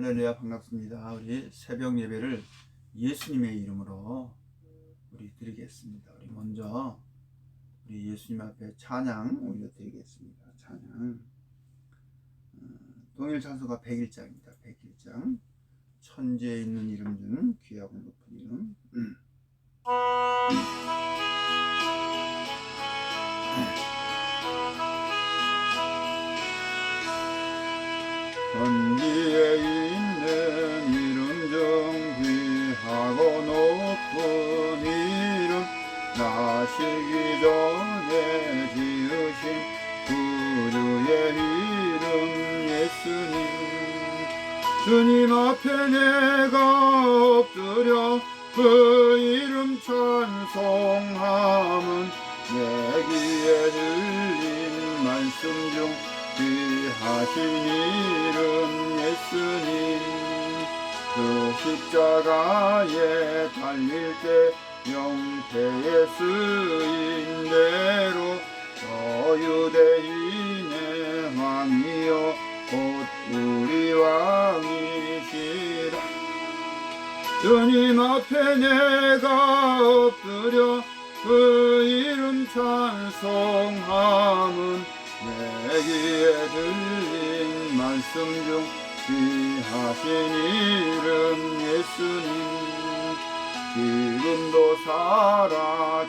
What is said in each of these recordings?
할렐루야 반갑습니다. 우리 새벽 예배를 예수님의 이름으로 우리 드리겠습니다. 우리 먼저 우리 예수님 앞에 찬양 올려드리겠습니다. 찬양 어, 동일 찬송가 101장입니다. 101장 천지에 있는 이름 중 귀하고 높은 이름 음. 천지에 있는 이름 중 귀하고 높은 이름 나시기 전에 지으신 구주의 이름 예수님. 주님 앞에 내가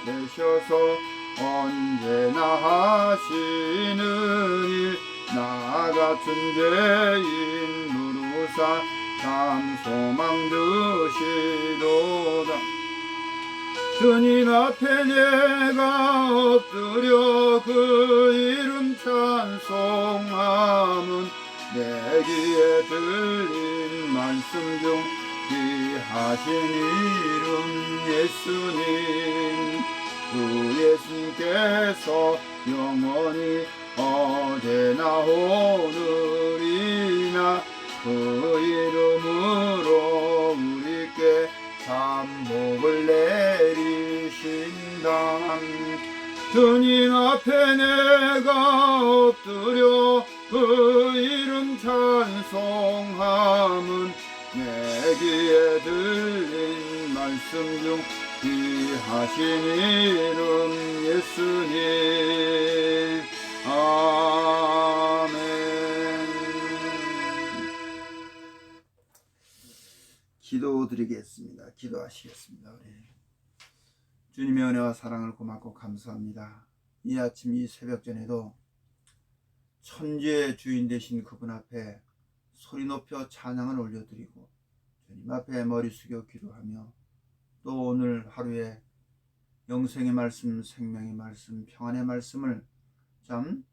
계셔서 언제나 하시는 일 나 같은 죄인 누르사 참 소망 드시도다. 주님 앞에 내가 엎드려 그 이름 찬송함은 내 귀에 들린 말씀 중 귀하신 이름 예수님 그 예수님께서 영원히 어제나 오늘이나 그 이름으로 우리께 참복을 내리신다. 주님 앞에 내가 엎드려 그 이름 찬송함은 내 귀에 들린 말씀 중귀 하신 이름 예수님 아멘 기도 드리겠습니다. 기도하시겠습니다. 우리 주님의 은혜와 사랑을 고맙고 감사합니다. 이 아침 이 새벽 전에도 천지의 주인 되신 그분 앞에 소리 높여 찬양을 올려드리고 주님 앞에 머리 숙여 기도하며 또 오늘 하루에 영생의 말씀, 생명의 말씀, 평안의 말씀을 참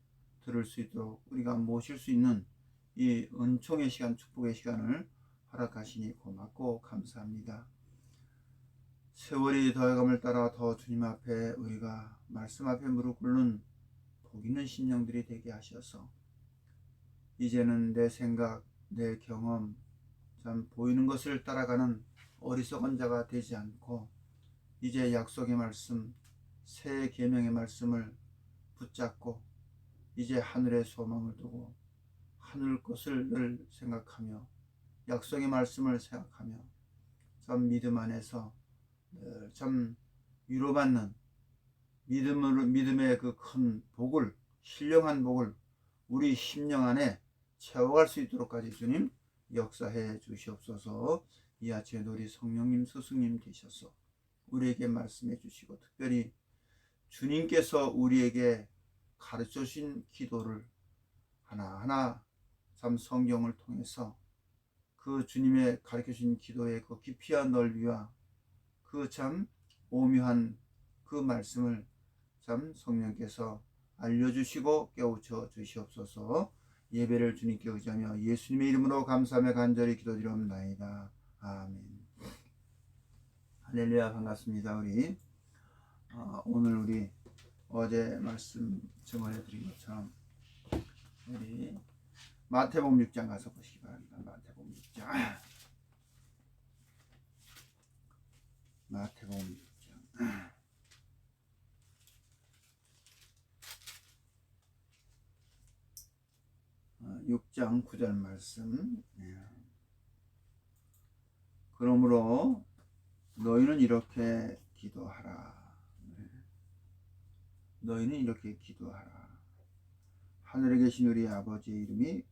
들을 수 있도록 우리가 모실 수 있는 이 은총의 시간, 축복의 시간을 허락하시니 고맙고 감사합니다. 세월이 더해감을 따라 더 주님 앞에 우리가 말씀 앞에 무릎 꿇는 복 있는 심령들이 되게 하셔서 이제는 내 생각, 내 경험, 참 보이는 것을 따라가는 어리석은 자가 되지 않고 이제 약속의 말씀, 새 계명의 말씀을 붙잡고 이제 하늘의 소망을 두고 하늘 것을 늘 생각하며 약속의 말씀을 생각하며 참 믿음 안에서 늘 참 위로받는 믿음으로 믿음의 그 큰 복을 신령한 복을 우리 심령 안에 채워갈 수 있도록까지 주님 역사해 주시옵소서. 이 아침에도 우리 성령님 스승님 되셔서 우리에게 말씀해 주시고 특별히 주님께서 우리에게 가르쳐 주신 기도를 하나하나 참 성경을 통해서 그 주님의 가르쳐 주신 기도의 그 깊이와 넓이와 그 참 오묘한 그 말씀을 참 성령께서 알려주시고 깨우쳐 주시옵소서 예배를 주님께 의지하며 예수님의 이름으로 감사하며 간절히 기도드리옵나이다. 아멘. 할렐루야 반갑습니다. 우리 어, 오늘 우리 어제 말씀 증언해 드린 것처럼 우리 마태복음 6장 가서 보시기 바랍니다. 마태복음 6장 마태복음 6장 6장 9절 말씀 예. 그러므로 너희는 이렇게 기도하라. 네. 너희는 이렇게 기도하라. 하늘에 계신 우리 아버지의 이름이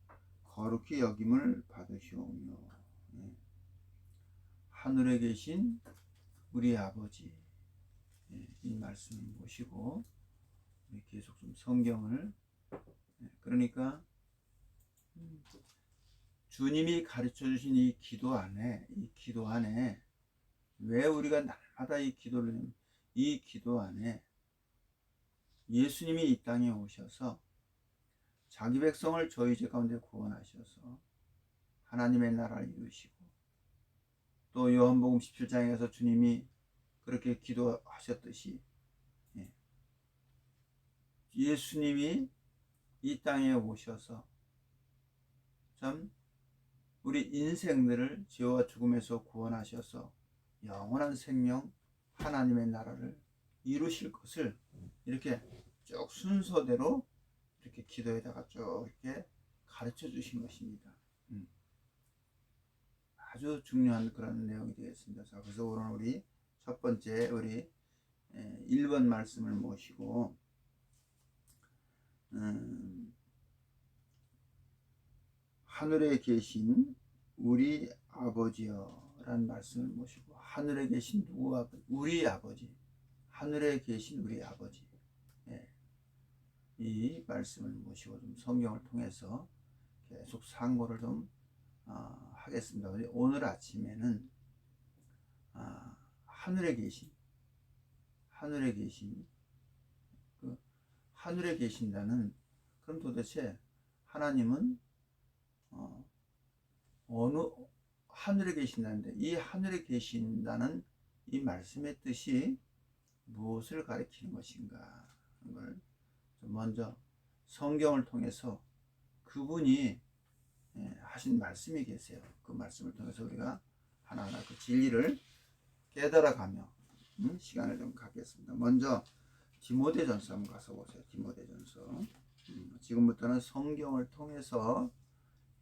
거룩히 여김을 받으시오며 네. 하늘에 계신 우리 아버지 네, 이 말씀을 보시고 계속 좀 성경을 네, 그러니까 음, 주님이 가르쳐 주신 이 기도 안에 이 기도 안에 왜 우리가 날마다 이 기도를 이 기도 안에 예수님이 이 땅에 오셔서 자기 백성을 저희 죄 가운데 구원하셔서 하나님의 나라를 이루시고 또 요한복음 17장에서 주님이 그렇게 기도하셨듯이 예. 예수님이 이 땅에 오셔서 참 우리 인생들을 죄와 죽음에서 구원하셔서 영원한 생명 하나님의 나라를 이루실 것을 이렇게 쭉 순서대로 이렇게 기도에다가 쭉 이렇게 가르쳐 주신 것입니다. 음. 아주 중요한 그런 내용이 되겠습니다. 자, 그래서 오늘 우리 첫 번째 우리 1번 말씀을 모시고 음, 하늘에 계신 우리 아버지여 라는 말씀을 모시고 하늘에 계신 누구 아버지? 우리 아버지. 하늘에 계신 우리 아버지. 예. 이 말씀을 모시고 좀 성경을 통해서 계속 상고를 좀 어, 하겠습니다. 오늘 아침에는 아, 하늘에 계신 하늘에 계신 그 하늘에 계신다는 그럼 도대체 하나님은 어, 어느 하늘에 계신다는데 이 하늘에 계신다는 이 말씀의 뜻이 무엇을 가리키는 것인가 걸 먼저 성경을 통해서 그분이 예, 하신 말씀이 계세요. 그 말씀을 통해서 우리가 하나하나 그 진리를 깨달아가며 음, 시간을 좀 갖겠습니다. 먼저 디모데전서 한번 가서 보세요. 디모데전서 음, 지금부터는 성경을 통해서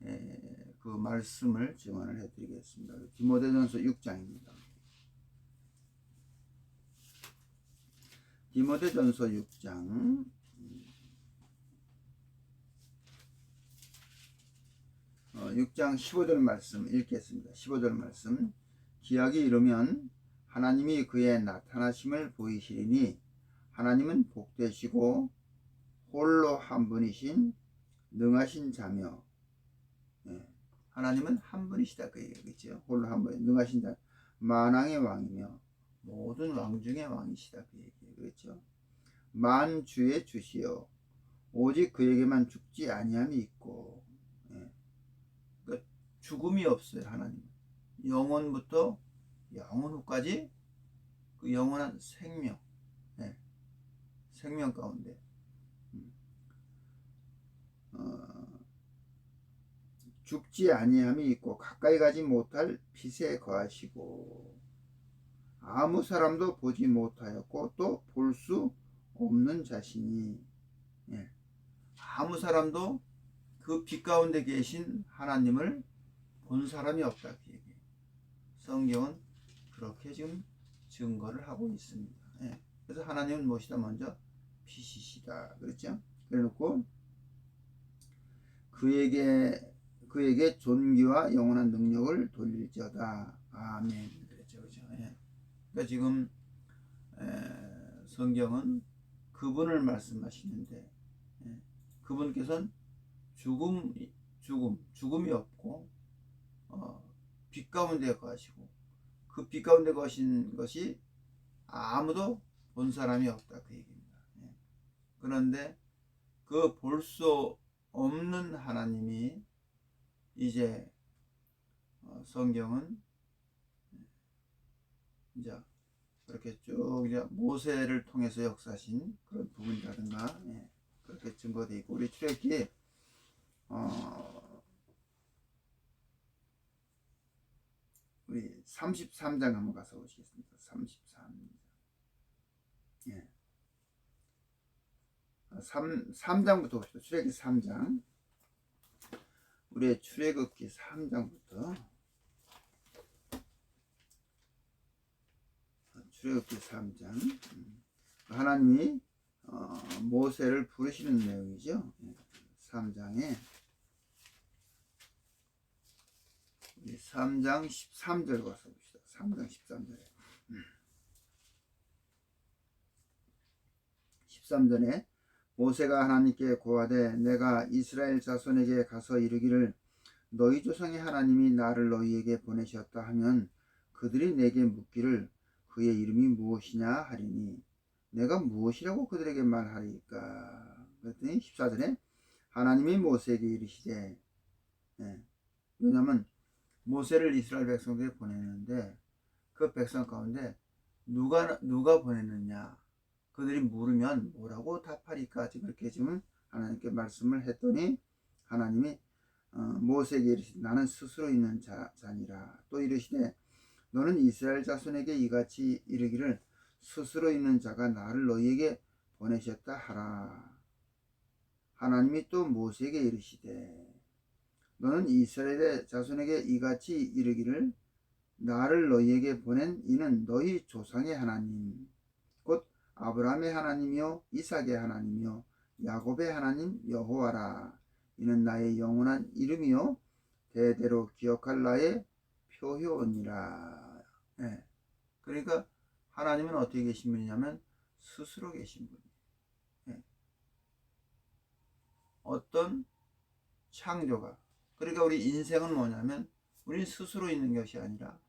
예, 그 말씀을 증언을 해드리겠습니다. 디모데전서 6장입니다. 디모데전서 6장 어, 6장 15절 말씀 읽겠습니다. 15절 말씀 기약이 이르면 하나님이 그의 나타나심을 보이시리니 하나님은 복되시고 홀로 한 분이신 능하신 자며 예, 하나님은 한 분이시다 그 얘기겠죠. 홀로 한 분, 능하신 자, 만왕의 왕이며 모든 왕 중의 왕이시다 그 얘기 그렇죠. 만 주의 주시요 오직 그에게만 죽지 아니함이 있고 예. 그러니까 죽음이 없어요 하나님. 영원부터 영원 후까지 그 영원한 생명, 예. 생명 가운데 음. 어, 죽지 아니함이 있고 가까이 가지 못할 빛에 거하시고 아무 사람도 보지 못하였고 또 볼 수 없는 자신이 예. 아무 사람도 그 빛 가운데 계신 하나님을 본 사람이 없다 그. 성경은 그렇게 지금 증거를 하고 있습니다. 예. 그래서 하나님은 무엇이다 먼저 빛이시다 그렇죠? 그래놓고 그에게 그에게 존귀와 영원한 능력을 돌릴지어다. 아멘. 그랬죠, 그렇죠? 예. 그러니까 지금 에, 성경은 그분을 말씀하시는데 예. 그분께서는 죽음, 죽음, 죽음이 없고 어, 빛 가운데 거하시고 그 빛 가운데 거신 것이 아무도 본 사람이 없다 그 얘기입니다. 예. 그런데 그 볼 수 없는 하나님이 이제 어, 성경은 이제 그렇게 쭉 이제 모세를 통해서 역사하신 그런 부분이라든가 예, 그렇게 증거되어 있고 우리 출애기 어, 우리 33장 한번 가서 보시겠습니다. 33장. 예. 3, 3장부터 봅시다. 출애기 3장. 우리의 출애굽기 3장부터. 출애굽기 3장. 음, 하나님이 어, 모세를 부르시는 내용이죠. 3장에. 3장 13절 가서 봅시다. 3장 13절에. 13절에 모세가 하나님께 고하되 내가 이스라엘 자손에게 가서 이르기를 너희 조상의 하나님이 나를 너희에게 보내셨다 하면 그들이 내게 묻기를 그의 이름이 무엇이냐 하리니 내가 무엇이라고 그들에게 말하리까? 그랬더니 14절에 하나님이 모세에게 이르시되 예, 왜냐하면 모세를 이스라엘 백성들에 보내는데 그 백성 가운데 누가 누가 보냈느냐 그들이 물으면 뭐라고 답하리까 그렇게 지금 하나님께 말씀을 했더니 하나님이 어, 모세에게 이르시되 나는 스스로 있는 자, 자니라. 또 이르시되 너는 이스라엘 자손에게 이같이 이르기를 스스로 있는 자가 나를 너희에게 보내셨다 하라. 하나님이 또 모세에게 이르시되 너는 이스라엘 자손에게 이같이 이르기를 나를 너희에게 보낸 이는 너희 조상의 하나님. 곧 아브라함의 하나님이요 이삭의 하나님이요 야곱의 하나님 여호와라 이는 나의 영원한 이름이요 대대로 기억할 나의 표효니라 예. 그러니까 하나님은 어떻게 계신 분이냐면 스스로 계신 분이에요 예. 어떤 창조가 그러니까 우리 인생은 뭐냐면 우리는 스스로 있는 것이 아니라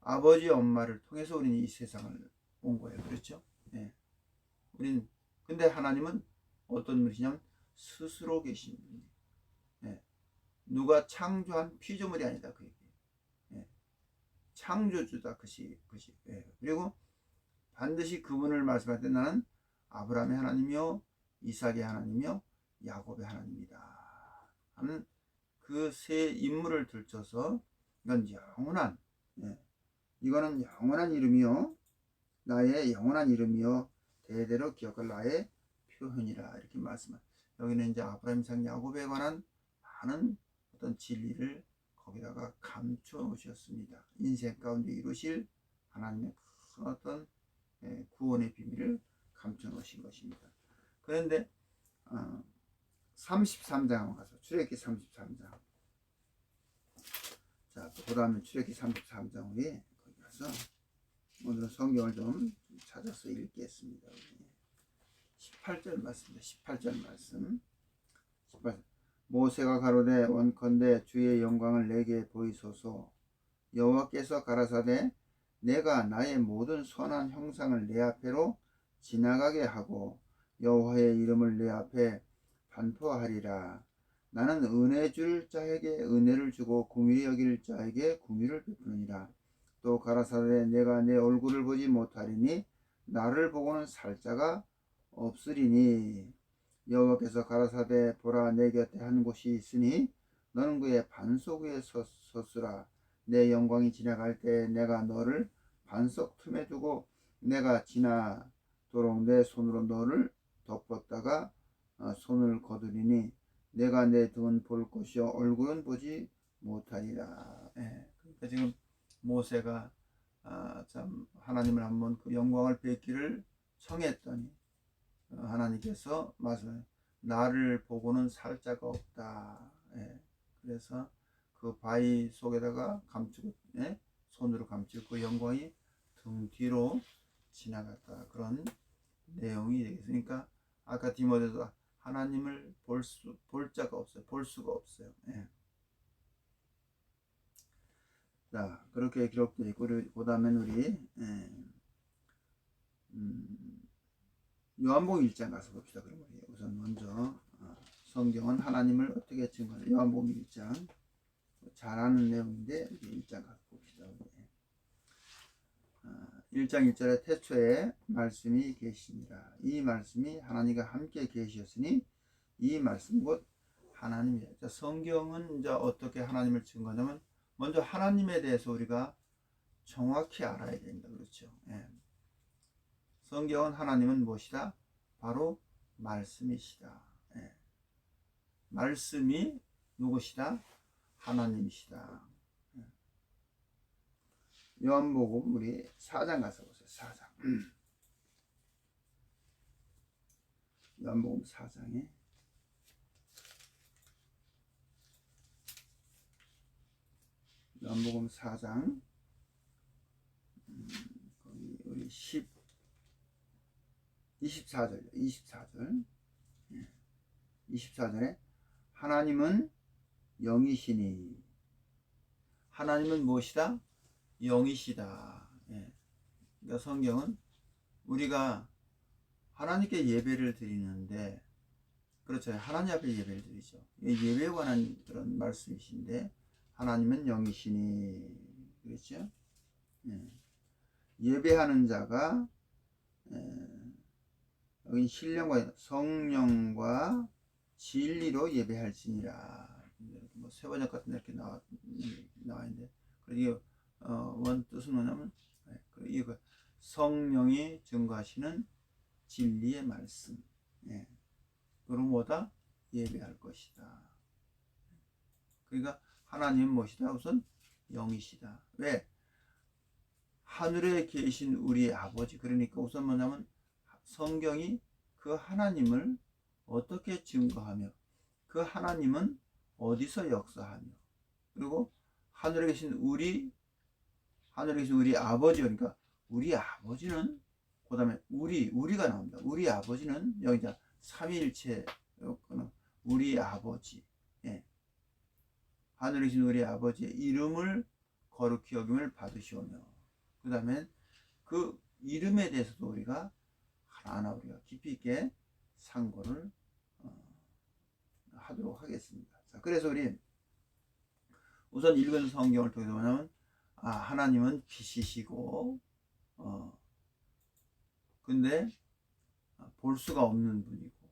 아버지 엄마를 통해서 우리는 이 세상을 온 거예요. 그렇죠? 예. 우린 근데 하나님은 어떤 분이냐면 스스로 계신 분이에요. 예. 누가 창조한 피조물이 아니다 그 얘기. 예. 창조주다 그시 그시. 예. 그리고 반드시 그분을 말씀할 때 나는 아브라함의 하나님이요, 이삭의 하나님이요, 야곱의 하나님이다. 하는 그 세 인물을 들춰서 이건 영원한 예. 이거는 영원한 이름이요. 나의 영원한 이름이요 대대로 기억할 나의 표현이라 이렇게 말씀을 여기는 이제 아브라함 이삭 야곱에 관한 많은 어떤 진리를 거기다가 감추어 오셨습니다. 인생 가운데 이루실 하나님의 큰 어떤 예, 구원의 비밀을 감춰 놓으신 것입니다. 그런데 어, 33장 가서 출애굽기 33장 자, 그 다음에 출애굽기 33장 우리 거기 가서 오늘 성경을 좀 찾아서 읽겠습니다. 18절 말씀입니다. 18절 말씀. 18. 모세가 가로되 원컨대 주의 영광을 내게 보이소서. 여호와께서 가라사대 내가 나의 모든 선한 형상을 내 앞에로 지나가게 하고 여호와의 이름을 내 앞에 반포하리라. 나는 은혜 줄 자에게 은혜를 주고 궁휼히 여길 자에게 궁휼을 베푸느니라. 또 가라사대 내가 내 얼굴을 보지 못하리니 나를 보고는 살 자가 없으리니 여호와께서 가라사대 보라 내 곁에 한 곳이 있으니 너는 그의 반석 위에 섰, 섰으라 내 영광이 지나갈 때 내가 너를 반석 틈에 두고 내가 지나도록 내 손으로 너를 덮었다가 어, 손을 거두리니 내가 내 등은 볼 것이요 얼굴은 보지 못하리라. 예. 그러니까 지금 모세가 아, 참 하나님을 한번 그 영광을 뵙기를 청했더니 어, 하나님께서 말씀 나를 보고는 살 자가 없다. 예. 그래서 그 바위 속에다가 감추고 예? 손으로 감추고 그 영광이 등 뒤로 지나갔다. 그런 내용이 되겠으니까 아까 디모데도 하나님을 볼 수, 볼 자가 없어요. 볼 수가 없어요. 예. 자, 그렇게 기록되어 있고, 그 다음엔 우리, 예, 음, 요한복 1장 가서 봅시다. 그럼 우리 우선 먼저, 어, 성경은 하나님을 어떻게 증거하냐. 요한복 1장. 잘 아는 내용인데, 1장 가서 봅시다. 우리. 어, 1장 1절에 태초에 말씀이 계시니라. 이 말씀이 하나님과 함께 계셨으니 이 말씀 곧 하나님이에요. 자, 성경은 이제 어떻게 하나님을 증거하냐면 먼저 하나님에 대해서 우리가 정확히 알아야 됩니다. 그렇죠? 예. 성경은 하나님은 무엇이다? 바로 말씀이시다. 예. 말씀이 누구시다? 하나님이시다. 예. 요한복음 우리 4장 가서 보세요. 4장. 요한복음 4장에 요한복음 4장 음, 거기 우리 10 24절 24절 24절에 하나님은 영이시니 하나님은 무엇이다? 영이시다. 예. 그러니까 성경은 우리가 하나님께 예배를 드리는데 그렇죠. 하나님 앞에 예배를 드리죠. 예배에 관한 그런 말씀이신데 하나님은 영이시니 그렇죠. 예. 예배하는 자가 예. 여기 신령과 성령과 진리로 예배할지니라. 뭐 세 번역 같은 데 이렇게 나와 나와 있는데 그리고 어, 원 뜻은 뭐냐면 예, 그 이거 성령이 증거하시는 진리의 말씀. 예. 그럼 뭐다 예배할 것이다. 그러니까 하나님 무엇이다? 우선 영이시다. 왜? 하늘에 계신 우리 아버지. 그러니까 우선 뭐냐면 성경이 그 하나님을 어떻게 증거하며 그 하나님은 어디서 역사하며 그리고 하늘에 계신 우리 하늘에 계신 우리 아버지 그러니까 우리 아버지는 그 다음에 우리 우리가 나옵니다. 우리 아버지는 여기 이제 삼위일체 우리 아버지 예. 하늘에 계신 우리 아버지의 이름을 거룩히 여김을 받으시오며 그 다음에 그 이름에 대해서도 우리가 하나하나 우리가 깊이 있게 상고를 어, 하도록 하겠습니다. 자, 그래서 우리 우선 읽은 성경을 통해서 뭐냐면 아 하나님은 빛이시고 어 근데 볼 수가 없는 분이고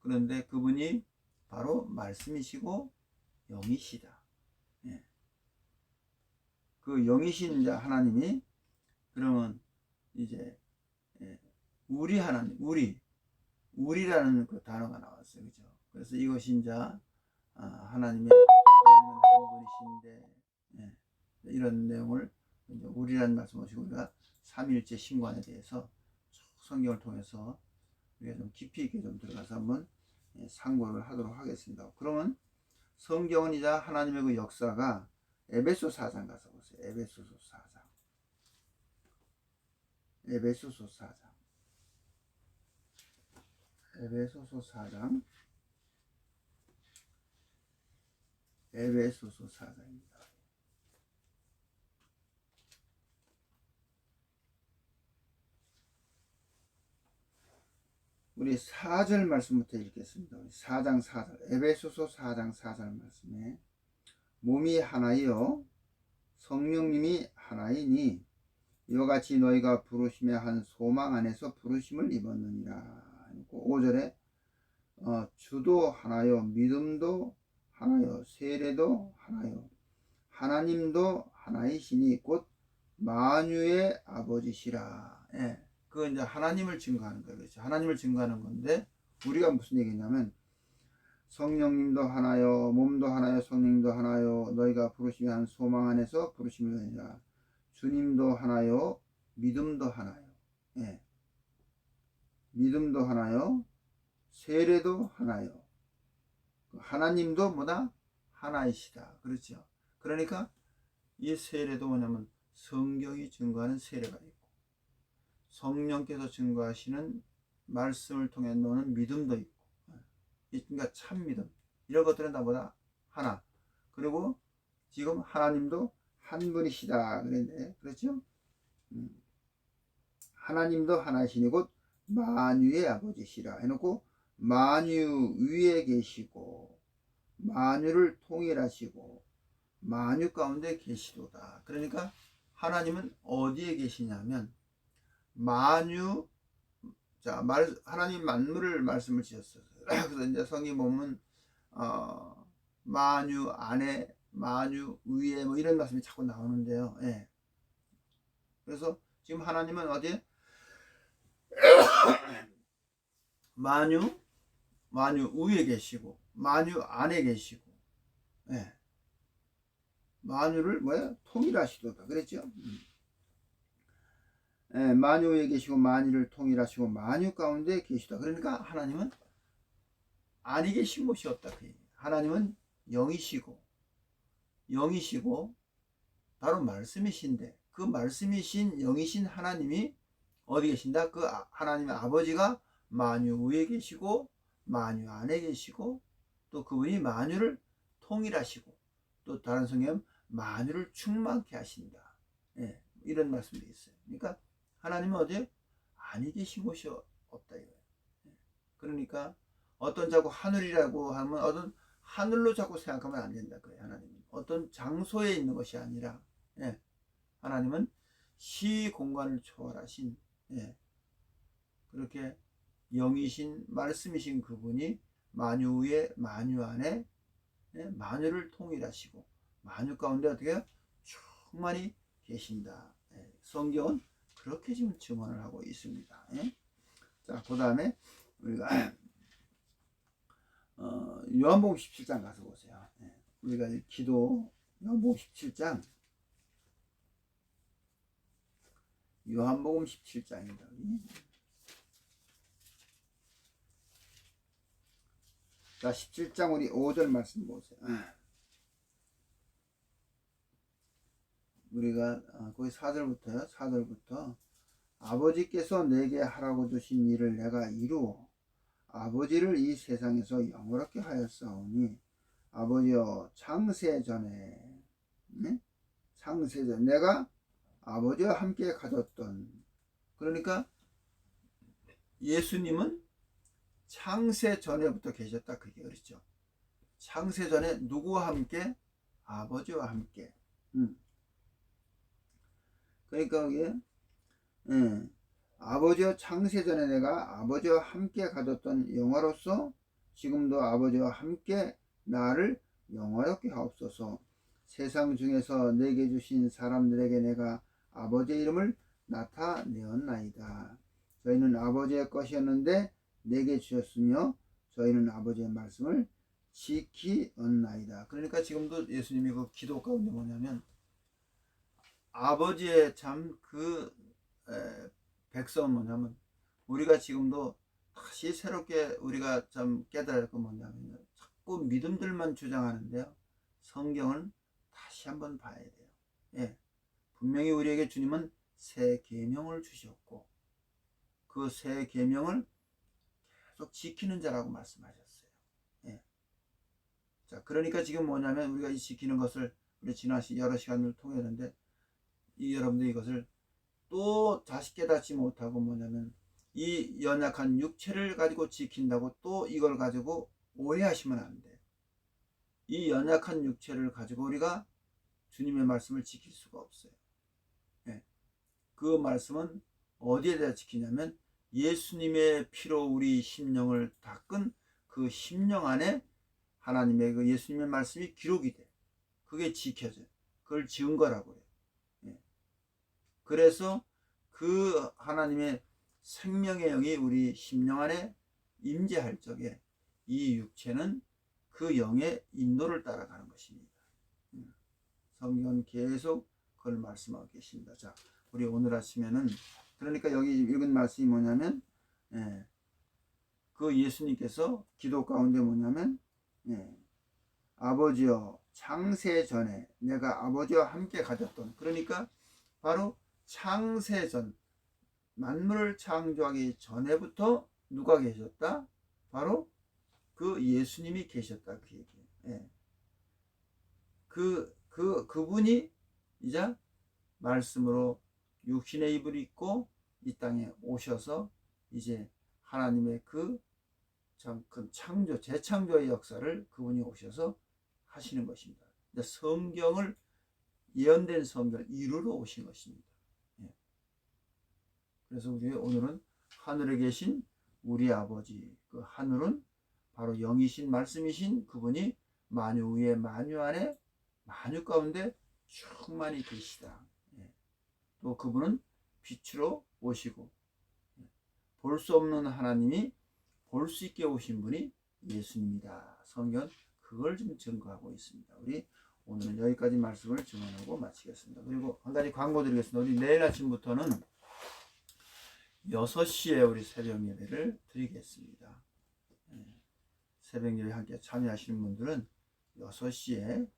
그런데 그분이 바로 말씀이시고 영이시다. 예. 그 영이신 자 하나님이 그러면 이제 예. 우리 하나님 우리 우리라는 그 단어가 나왔어요. 그죠? 그래서 이것인 자 아, 하나님의 분이신데 예. 이런 내용을 이제 우리라는 말씀하시고 우리가 삼일째 신관에 대해서 성경을 통해서 우리가 좀 깊이 있게 좀 들어가서 한번 예, 상고를 하도록 하겠습니다. 그러면 성경은 이제 하나님의 그 역사가 에베소 4장 가서 보세요. 에베소서 4장. 에베소서 4장. 에베소서 4장. 에베소서 4장입니다. 우리 4절 말씀부터 읽겠습니다. 4장 4절. 에베소서 4장 4절 말씀에 몸이 하나요 성령님이 하나이니 이와 같이 너희가 부르심의 한 소망 안에서 부르심을 입었느니라. 5절에 어, 주도 하나요 믿음도 하나요 세례도 하나요 하나님도 하나이시니 곧 만유의 아버지시라. 예. 그 이제 하나님을 증거하는 거예요. 그렇죠? 하나님을 증거하는 건데 우리가 무슨 얘기냐면 성령님도 하나요, 몸도 하나요, 성령님도 하나요. 너희가 부르심이 한 소망 안에서 부르심이 아니라 주님도 하나요, 믿음도 하나요. 예. 믿음도 하나요, 세례도 하나요. 하나님도 뭐다 하나이시다. 그렇죠. 그러니까 이 세례도 뭐냐면 성경이 증거하는 세례가 있고 성령께서 증거하시는 말씀을 통해 노는 믿음도 있고 그러니까 참 믿음. 이런 것들은 다보다 하나. 그리고 지금 하나님도 한 분이시다. 그랬네. 그렇죠? 음. 하나님도 하나시니 곧 만유의 아버지시라. 해놓고 만유 위에 계시고 만유를 통일하시고 만유 가운데 계시도다. 그러니까 하나님은 어디에 계시냐면 만유 자, 말, 하나님 만물을 말씀을 지었어요. 그래서 이제 성경 보면, 어, 만유 안에, 만유 위에, 뭐 이런 말씀이 자꾸 나오는데요. 예. 그래서 지금 하나님은 어디에? 만유, 만유 위에 계시고, 만유 안에 계시고, 예. 만유를 뭐야 통일하시도다 그랬죠. 음. 예, 만유에 계시고 만유를 통일하시고 만유 가운데 계시다. 그러니까 하나님은 아니 계신 곳이 없다. 그. 하나님은 영이시고 영이시고 바로 말씀이신데 그 말씀이신 영이신 하나님이 어디 계신다? 그 아- 하나님의 아버지가 만유 위에 계시고 만유 안에 계시고 또 그분이 만유를 통일하시고 또 다른 성경 만유를 충만케 하신다. 예, 이런 말씀도 있어요. 그러니까 하나님은 어디 아니 계신 곳이 없다 이거예요. 예, 그러니까 어떤 자꾸 하늘이라고 하면 어떤 하늘로 자꾸 생각하면 안 된다 그래요. 하나님은 어떤 장소에 있는 것이 아니라 예, 하나님은 시 공간을 초월하신 예, 그렇게 영이신 말씀이신 그분이 만유 위에 만유 안에 예, 만유를 통일하시고 만유 가운데 어떻게? 충만히 계신다. 예, 성경은 그렇게 지금 증언을 하고 있습니다. 예? 자, 그 다음에 우리가 어, 요한복음 17장 가서 보세요. 예, 우리가 이 기도 요한복음 17장 요한복음 17장입니다. 자, 17장 우리 5절 말씀 보세요. 아. 우리가 아, 거기 4절부터요. 4절부터 아버지께서 내게 하라고 주신 일을 내가 이루어 아버지를 이 세상에서 영원하게 하였사오니 아버지여 창세 전에 네? 창세 전 내가 아버지와 함께 가졌던 그러니까 예수님은 창세 전에부터 계셨다 그게 그렇죠. 창세 전에 누구와 함께 아버지와 함께. 음. 그러니까 이게 예. 아버지와 창세 전에 내가 아버지와 함께 가졌던 영화로서 지금도 아버지와 함께 나를 영화롭게 하옵소서. 세상 중에서 내게 주신 사람들에게 내가 아버지의 이름을 나타내었나이다. 저희는 아버지의 것이었는데 내게 주셨으며 저희는 아버지의 말씀을 지키었나이다. 그러니까 지금도 예수님이 그 기도 가운데 뭐냐면 아버지의 참 그 백성은 뭐냐면 우리가 지금도 다시 새롭게 우리가 참 깨달을 건 뭐냐면 자꾸 믿음들만 주장하는데요. 성경은 다시 한번 봐야 돼요. 예. 분명히 우리에게 주님은 새 계명을 주셨고 그 새 계명을 계속 지키는 자라고 말씀하셨어요. 예. 자, 그러니까 지금 뭐냐면 우리가 이 지키는 것을 우리 지난 시 여러 시간을 통했는데 이 여러분들 이것을 또 다시 깨닫지 못하고 뭐냐면 이 연약한 육체를 가지고 지킨다고 또 이걸 가지고 오해하시면 안 돼요. 이 연약한 육체를 가지고 우리가 주님의 말씀을 지킬 수가 없어요. 예. 그 말씀은 어디에 대해 지키냐면 예수님의 피로 우리 심령을 닦은 그 심령 안에 하나님의 그 예수님의 말씀이 기록이 돼. 그게 지켜져요. 그걸 지은 거라고 해요. 예. 그래서 그 하나님의 생명의 영이 우리 심령 안에 임재할 적에 이 육체는 그 영의 인도를 따라가는 것입니다. 음. 성경은 계속 그걸 말씀하고 계십니다. 자, 우리 오늘 아침에는 그러니까 여기 읽은 말씀이 뭐냐면 예, 그 예수님께서 기도 가운데 뭐냐면 예, 아버지여 창세 전에 내가 아버지와 함께 가졌던 그러니까 바로 창세 전 만물을 창조하기 전에부터 누가 계셨다? 바로 그 예수님이 계셨다 그 얘기예요. 예. 그, 그, 그분이 이제 말씀으로 육신의 입을 입고 이 땅에 오셔서 이제 하나님의 그 참 큰 창조, 재창조의 역사를 그분이 오셔서 하시는 것입니다. 성경을 예언된 성경을 이루러 오신 것입니다. 예. 그래서 우리 오늘은 하늘에 계신 우리 아버지, 그 하늘은 바로 영이신 말씀이신 그분이 만유 위에 만유 안에 만유 가운데 충만히 계시다. 예. 또 그분은 빛으로 오시고 볼 수 없는 하나님이 볼 수 있게 오신 분이 예수님이다. 성경 그걸 좀 증거하고 있습니다. 우리 오늘은 여기까지 말씀을 증언하고 마치겠습니다. 그리고 한 가지 광고 드리겠습니다. 우리 내일 아침부터는 6시에 우리 새벽 예배를 드리겠습니다. 예, 새벽 예배 함께 참여하시는 분들은 6시에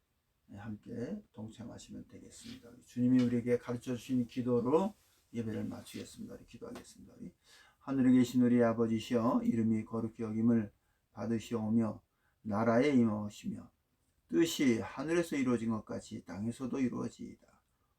함께 동참하시면 되겠습니다. 주님이 우리에게 가르쳐 주신 기도로 예배를 마치겠습니다. 우리 기도하겠습니다. 우리 하늘에 계신 우리 아버지시여 이름이 거룩히 여김을 받으시오며 나라에 임하시며 뜻이 하늘에서 이루어진 것 같이 땅에서도 이루어지이다.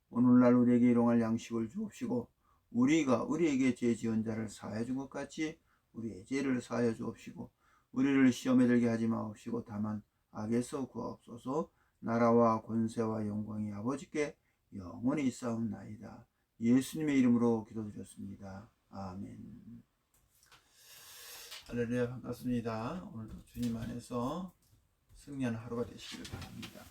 오늘날 우리에게 일용할 양식을 주옵시고 우리가 우리에게 죄 지은 자를 사하여 준 것 같이 우리의 죄를 사하여 주옵시고 우리를 시험에 들게 하지 마옵시고 다만 악에서 구하옵소서 나라와 권세와 영광이 아버지께 영원히 있사옵나이다. 예수님의 이름으로 기도드렸습니다. 아멘. 할렐루야 반갑습니다. 오늘도 주님 안에서 승리하는 하루가 되시길 바랍니다.